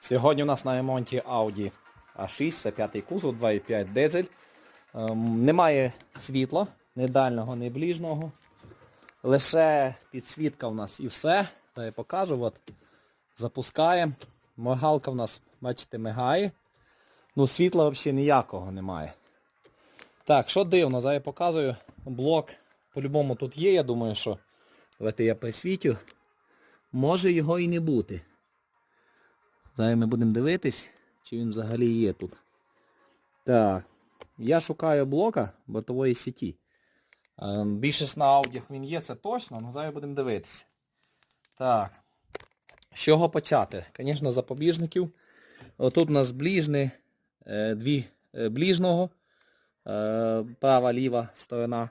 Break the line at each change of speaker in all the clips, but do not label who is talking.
Сьогодні у нас на ремонті Audi A6, це п'ятий кузов, 2,5 дизель. Ем, немає світла, ні дальнього, ні ближнього. Лише підсвітка в нас і все. Та я покажу. От. Запускаємо. Мигалка в нас, бачите, мигає. Ну світла взагалі ніякого немає. Так, що дивно, зараз я показую. Блок по-любому тут є, я думаю, що. Давайте я присвітю. Може його і не бути. Зараз ми будемо дивитись, чи він взагалі є тут. Так. Я шукаю блока бортової сіті. Е, Більшість на аудіях він є, це точно, але зараз будемо дивитися. Так. З чого почати? Звісно, запобіжників. Отут у нас ближні, е, дві е, ближнього. Е, Права, ліва сторона.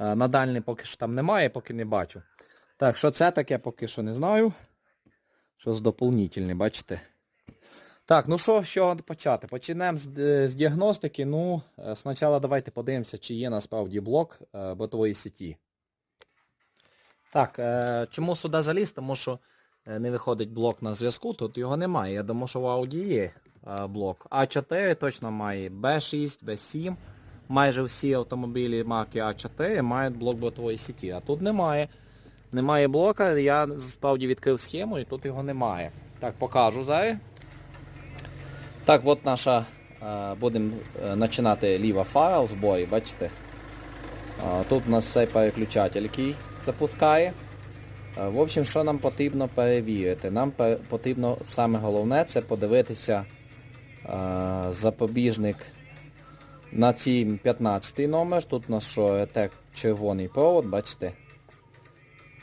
На дальній поки що там немає, поки не бачу. Так, що це таке, поки що не знаю. Щось доповнительне, бачите? Так, ну що, чого почати? Почнемо з, е, з діагностики. Ну, е, спочатку давайте подивимося, чи є насправді блок е, бортової сіті. Так, чому сюди заліз? Тому що не виходить блок на зв'язку, тут його немає. Я думаю, що в Audi є блок. А4 точно має, B6, B7. Майже всі автомобілі марки А4 мають блок бортової сіті, а тут немає. Немає блока, я справді відкрив схему і тут його немає. Так, покажу зараз. Так, от наша, е, будемо е, починати ліва фара в зборі, бачите. Е, Тут у нас цей переключатель, який запускає. Е, В общем, що нам потрібно перевірити? Нам потрібно саме головне це подивитися е, запобіжник на цій 15 номер. Тут у нас що етек червоний провод, бачите.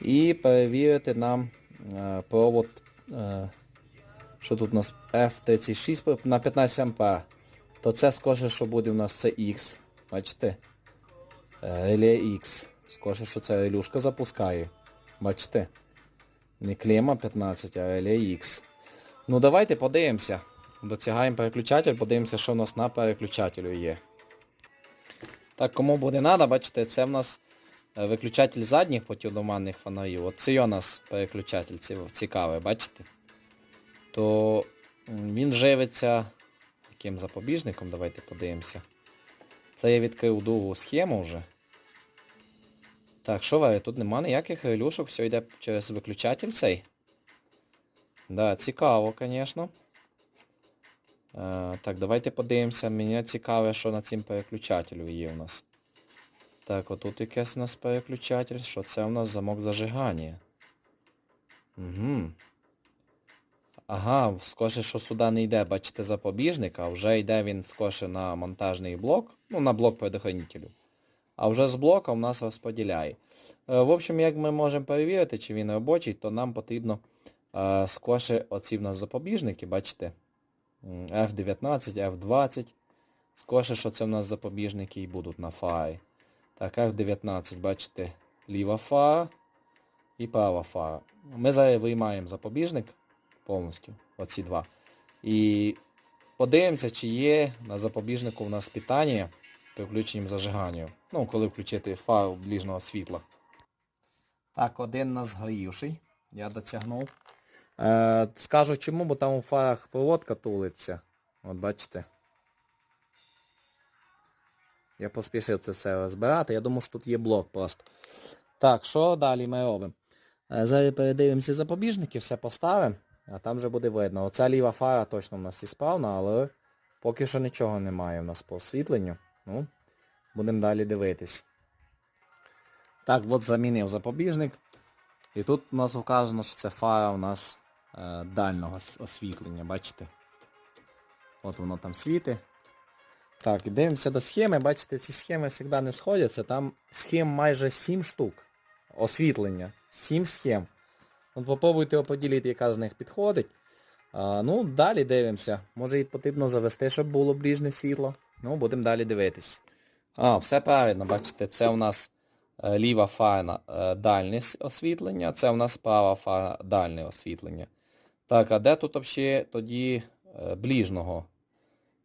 І перевірити нам е, провод, е, що тут у нас F36 на 15 А. То це скаже, що буде у нас це X. Бачите? Е, Реле X. Скаже, що це релюшка запускає. Бачите? Не клема 15, а реле X. Ну давайте подивимося. Дотягаємо переключатель, подивимося, що у нас на переключателю є. Так, кому буде треба, бачите, це в нас е, виключатель задніх противотуманних фонарів. От це у нас переключатель ці- цікавий, бачите? То він живиться яким запобіжником, давайте подивимося. Це я відкрив другу схему вже. Так, що ви, тут нема ніяких релюшок, все йде через виключатель цей. Да, цікаво, звісно. Е, так, давайте подивимося. Мені цікаве, що на цим переключателю є у нас. Так, отут якийсь у нас переключатель. Що це у нас замок зажигання? Угу. Ага, скорше, що сюди не йде, бачите, запобіжник, а вже йде він скорше на монтажний блок, ну на блок предохранителю. А вже з блока у нас розподіляє. Е, В общем, як ми можемо перевірити, чи він робочий, то нам потрібно е, скорше оці в нас запобіжники, бачите, F19, F20. Скорше, що це в нас запобіжники і будуть на фарі. Так, F19, бачите, ліва фара і права фара. Ми зараз виймаємо запобіжник повністю, оці два. І подивимося, чи є на запобіжнику у нас питання при включенні зажиганню. Ну, коли включити фару ближнього світла. Так, один нас згорівший. Я дотягнув. Е, скажу чому, бо там у фарах проводка тулиться. От бачите. Я поспішив це все розбирати. Я думаю, що тут є блок просто. Так, що далі ми робимо? Е, Зараз передивимося запобіжники, все поставимо, а там вже буде видно. Оця ліва фара точно в нас і справна, але поки що нічого немає у нас по освітленню. Ну, будемо далі дивитись. Так, от замінив запобіжник. І тут у нас вказано, що це фара у нас е, дальнього освітлення, бачите? От воно там світить. Так, і дивимося до схеми. Бачите, ці схеми завжди не сходяться. Там схем майже 7 штук. Освітлення. 7 схем. От попробуйте оподілити, яка з них підходить. А, ну, далі дивимося. Може і потрібно завести, щоб було ближнє світло. Ну, будемо далі дивитись. А, все правильно, бачите, це у нас е, ліва фара е, дальнє освітлення, це у нас права фара дальнє освітлення. Так, а де тут взагалі тоді е, ближнього?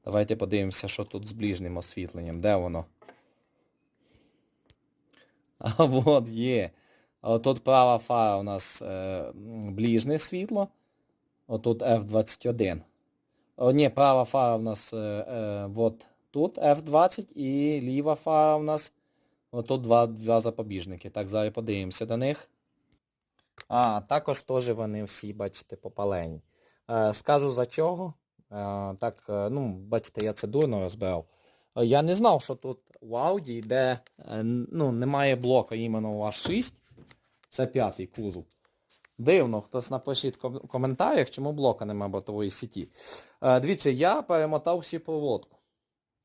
Давайте подивимося, що тут з ближнім освітленням. Де воно? А от є. А отут права фара у нас е, ближнє світло. Отут F21. О, ні, права фара в нас е, е, от тут F20 і ліва фара в нас отут два, два запобіжники. Так, зараз подивимося до них. А, також теж вони всі, бачите, попалені. Е, скажу за чого. Е, так, е, ну, бачите, я це дурно розбирав. Е, Я не знав, що тут у Audi йде, е, ну, немає блока іменно у А6. Це п'ятий кузов. Дивно, хтось напишіть в коментарях, чому блока немає бортової сіті. Е, дивіться, я перемотав всі проводку.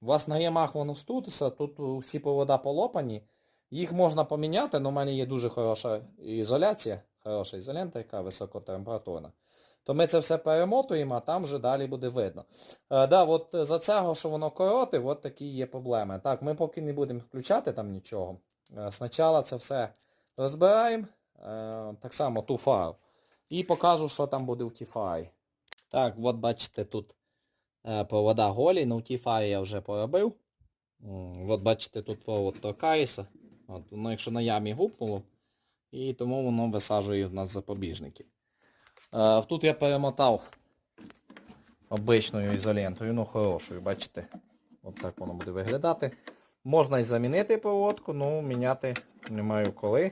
У вас на Ямах воно стутися, тут всі провода полопані. Їх можна поміняти, але в мене є дуже хороша ізоляція, хороша ізолента, яка високотемпературна. То ми це все перемотуємо, а там вже далі буде видно. Е, да, от за цього, що воно короти, от такі є проблеми. Так, ми поки не будемо включати там нічого. Е, спочатку це все розбираємо, так само ту фару. І покажу, що там буде в фарі. Так, от бачите, тут е, провода голі, ну в тій я вже поробив. От бачите, тут провод торкається. От, воно якщо на ямі гупнуло, і тому воно висаджує в нас запобіжники. Е, тут я перемотав обичною ізолентою, ну хорошою, бачите. От так воно буде виглядати. Можна і замінити проводку, ну міняти не маю коли.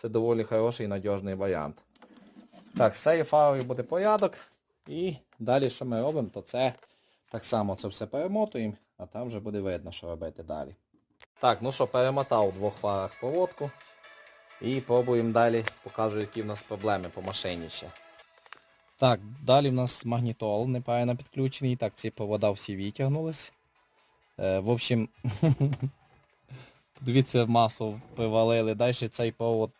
Це доволі хороший і надіжний варіант. Так, з цією фарою буде порядок. І далі, що ми робимо, то це так само це все перемотуємо, а там вже буде видно, що робити далі. Так, ну що, перемотав у двох фарах проводку. І пробуємо далі, покажу, які в нас проблеми по машині ще. Так, далі в нас магнітол неправильно підключений. Так, ці провода всі витягнулись. Е, в общем, дивіться, масу привалили. Далі цей провод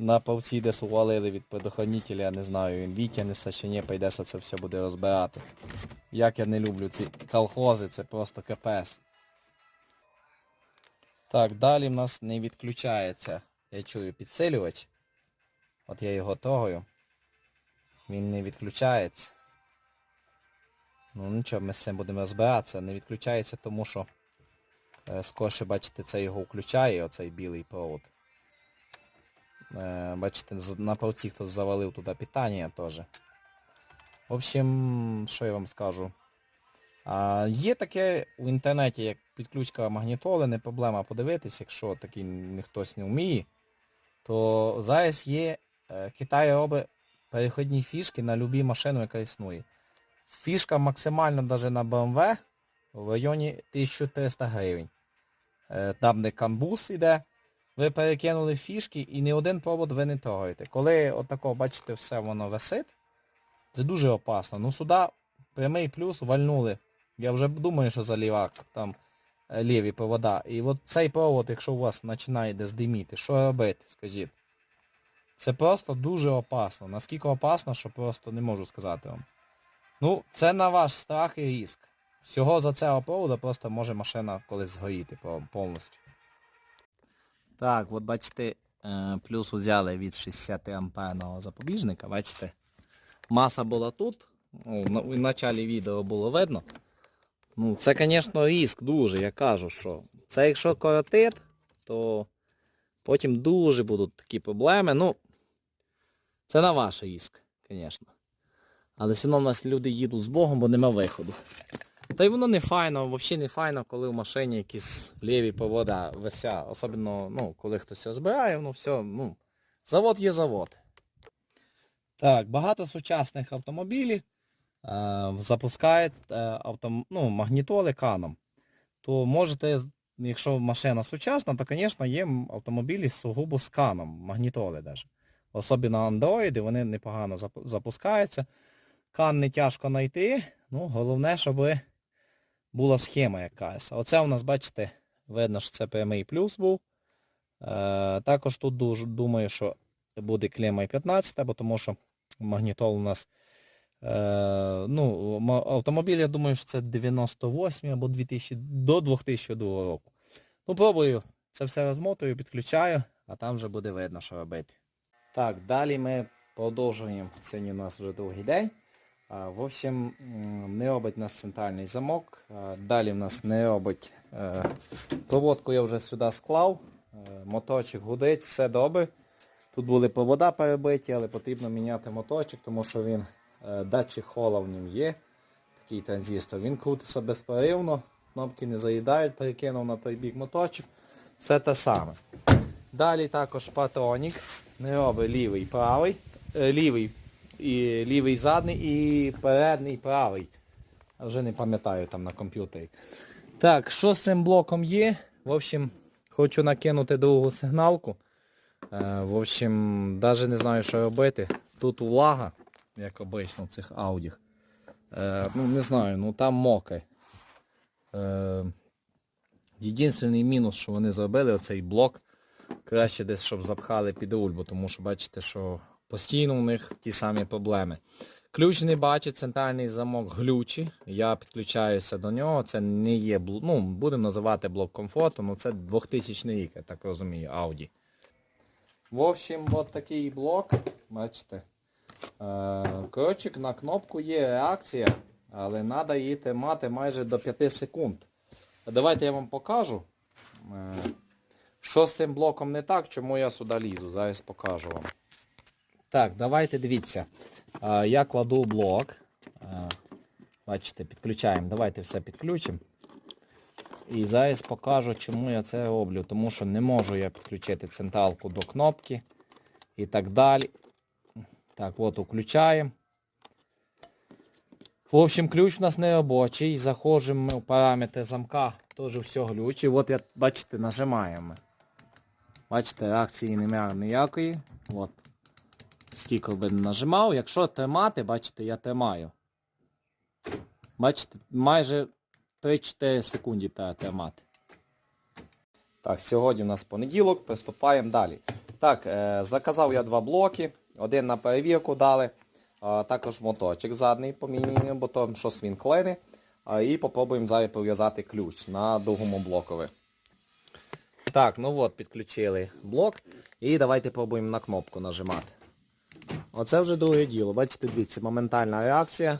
на повці десь увалили від предохранителя, я не знаю, він витягнеться чи ні, прийдеться це все буде розбирати. Як я не люблю ці колхози, це просто капес. Так, далі в нас не відключається. Я чую підсилювач. От я його трогаю. Він не відключається. Ну нічого, ми з цим будемо розбиратися. Не відключається, тому що е, скорше, бачите, це його включає, оцей білий провод. Е, бачите, на провці хтось завалив туди питання теж. В общем, що я вам скажу. А, є таке в інтернеті, як підключка магнітоли, не проблема подивитись, якщо такий не- хтось не вміє, то зараз є, е, Китай робить переходні фішки на любі машину, яка існує. Фішка максимально навіть на BMW в районі 1300 гривень. Е, Там де камбус іде, ви перекинули фішки і ні один провод ви не трогаєте. Коли отако, бачите, все воно висить, це дуже опасно. Ну сюди прямий плюс вальнули. Я вже думаю, що за лівак там е, ліві провода. І от цей провод, якщо у вас починає десь диміти, що робити, скажіть? Це просто дуже опасно. Наскільки опасно, що просто не можу сказати вам. Ну, це на ваш страх і риск. Всього за цього проводу просто може машина колись згоріти повністю. Так, от бачите, е, плюс взяли від 60 амперного запобіжника, бачите. Маса була тут. Ну, в началі відео було видно. Ну, це, звісно, риск дуже, я кажу, що. Це якщо коротит, то потім дуже будуть такі проблеми. Ну, це на ваш риск, звісно. Але все одно в нас люди їдуть з Богом, бо нема виходу. Та й воно не файно, взагалі не файно, коли в машині якісь ліві провода вися. Особливо, ну, коли хтось збирає, ну все, ну, завод є завод. Так, багато сучасних автомобілів е, запускають е, автом, ну, магнітоли каном. То можете, якщо машина сучасна, то, звісно, є автомобілі сугубо з каном, магнітоли навіть. Особливо андроїди, вони непогано запускаються. Кан не тяжко знайти, ну, головне, щоб була схема якась. Оце у нас, бачите, видно, що це прямий плюс був. Е, також тут думаю, що буде клема і 15, бо тому що магнітол у нас е, ну, автомобіль, я думаю, що це 98 або 2000, до 2002 року. Ну, пробую, це все розмотую, підключаю, а там вже буде видно, що робити. Так, далі ми продовжуємо. Сьогодні у нас вже другий день. В общем, м, не робить нас центральний замок. Далі в нас не робить е, проводку я вже сюди склав. Е, Моторчик гудить, все добре. Тут були провода перебиті, але потрібно міняти моторчик, тому що він е, датчик хола в ньому є. такий транзистор. Він крутиться безперервно, кнопки не заїдають, перекинув на той бік моточок. Все те саме. Далі також патронік. Не робить лівий правий. лівий і лівий задний і передній правий. Я вже не пам'ятаю там на комп'ютері. Так, що з цим блоком є? В общем, хочу накинути другу сигналку. Е, в общем, навіть не знаю, що робити. Тут влага, як обично в цих аудіх. Е, ну, не знаю, ну там мокре. Єдиний мінус, що вони зробили, оцей блок, краще десь, щоб запхали під руль, бо тому що бачите, що постійно у них ті самі проблеми. Ключ не бачить, центральний замок глючий. Я підключаюся до нього. Це не є ну, будемо називати блок комфорту, ну це 2000 рік, я так розумію, Audi. В общем, от такий блок, бачите. Е, Коротше, на кнопку є реакція, але треба її тримати майже до 5 секунд. Давайте я вам покажу, е, що з цим блоком не так, чому я сюди лізу. Зараз покажу вам. Так, давайте дивіться. Я кладу блок. Бачите, підключаємо. Давайте все підключимо. І зараз покажу, чому я це роблю. Тому що не можу я підключити централку до кнопки і так далі. Так, от включаємо. В общем, ключ у нас не робочий. Заходимо ми в параметри замка, теж все глючить. От я, бачите, нажимаємо. Бачите, реакції немає ніякої. От. Скільки би не нажимав. Якщо тримати, бачите, я тримаю. Бачите, майже 3-4 секунди треба тримати. Так, сьогодні у нас понеділок, приступаємо далі. Так, е, заказав я два блоки. Один на перевірку дали. А, також моточок задний поміняний, бо то щось він клине. А, і попробуємо зараз прив'язати ключ на другому блокові. Так, ну от, підключили блок. І давайте пробуємо на кнопку нажимати. Оце вже друге діло. Бачите, дивіться, моментальна реакція.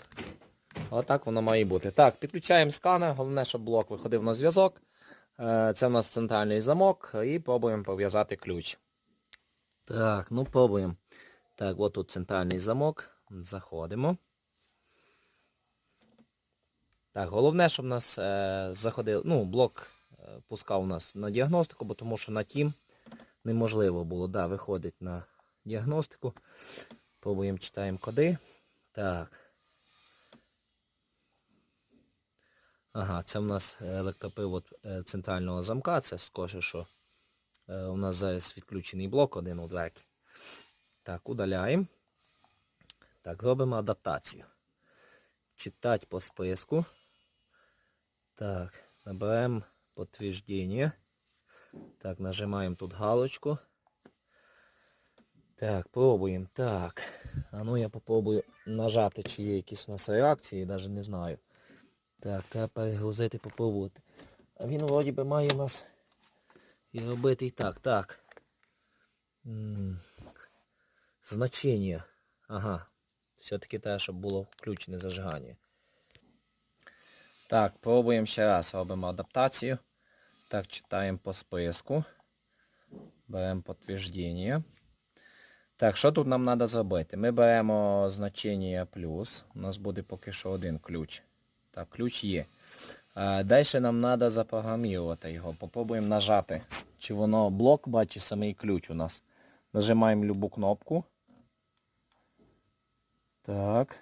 Отак воно має бути. Так, підключаємо сканер, головне, щоб блок виходив на зв'язок. Е, Це в нас центральний замок і пробуємо пов'язати ключ. Так, ну пробуємо. Так, от тут центральний замок. Заходимо. Так, головне, щоб нас е, заходив, ну, блок е, пускав нас на діагностику, бо тому що на тім неможливо було, да, виходить на діагностику. Пробуємо, читаємо коди. Так. Ага, це в нас електропривод е, центрального замка. Це скаже, що е, у нас зараз відключений блок один у дверки. Так, удаляємо. Так, робимо адаптацію. Читати по списку. Так, набираємо підтвердження. Так, нажимаємо тут галочку. Так, пробуємо. Так. А ну я попробую нажати, чи є якісь у нас реакції, навіть не знаю. Так, треба перегрузити, попробувати. А він вроді би має у нас і робити і так. Так. Значення. Ага. Все-таки те, щоб було включене зажигання. Так, пробуємо ще раз. Робимо адаптацію. Так, читаємо по списку. Беремо підтвердження. Так, що тут нам треба зробити? Ми беремо значення плюс. У нас буде поки що один ключ. Так, ключ є. Далі нам треба запрограмувати його. Попробуємо нажати. Чи воно блок бачить самий ключ у нас. Нажимаємо любу кнопку. Так.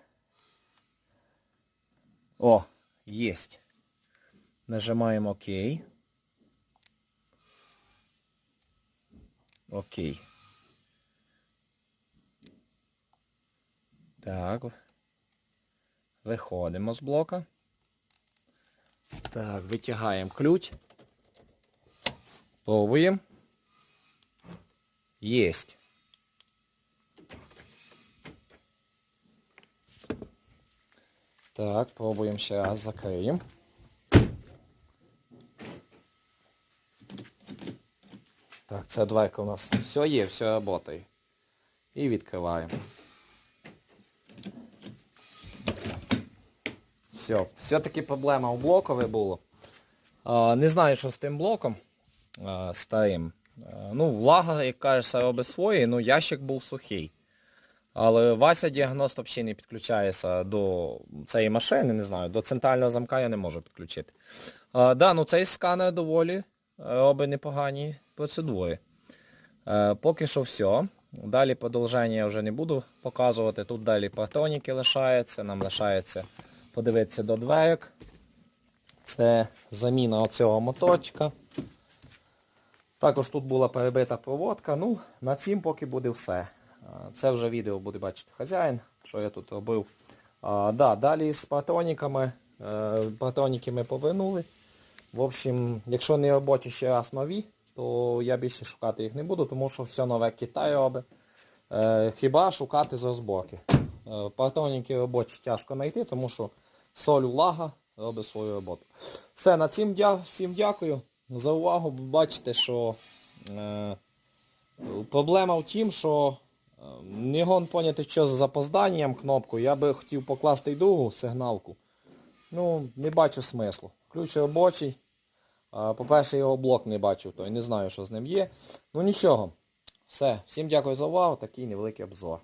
О, есть. Нажимаем ОК. Окей. Так. Виходимо з блока. Так, витягаємо ключ. Пробуємо. Єсть. Так, пробуємо ще раз закриємо. Так, ця дверка у нас все є, все працює. І відкриваємо. Все, все-таки проблема у блокові було. А, не знаю, що з тим блоком старим. Ну, влага, як кажеться, робить своє, ну ящик був сухий. Але Вася діагност взагалі не підключається до цієї машини, не знаю, до центрального замка я не можу підключити. А, да, ну цей сканер доволі е, робить непогані процедури. Е, поки що все. Далі продовження я вже не буду показувати. Тут далі партроніки лишаються, нам лишається подивитися до дверок. Це заміна оцього моточка. Також тут була перебита проводка. Ну, на цім поки буде все. Це вже відео буде бачити хазяїн, що я тут робив. А, да, далі з патроніками. Е, патроніки ми повернули. В общем, якщо не робочі ще раз нові, то я більше шукати їх не буду, тому що все нове Китай робить. Е, хіба шукати з розборки. Е, патроніки робочі тяжко знайти, тому що соль влага робить свою роботу. Все, на цим дя... всім дякую за увагу. Бачите, що е, проблема в тім, що е, не гон поняти, що з запозданням кнопку. Я би хотів покласти й другу сигналку. Ну, не бачу смислу. Ключ робочий. По-перше, його блок не бачив, то й не знаю, що з ним є. Ну нічого. Все, всім дякую за увагу, такий невеликий обзор.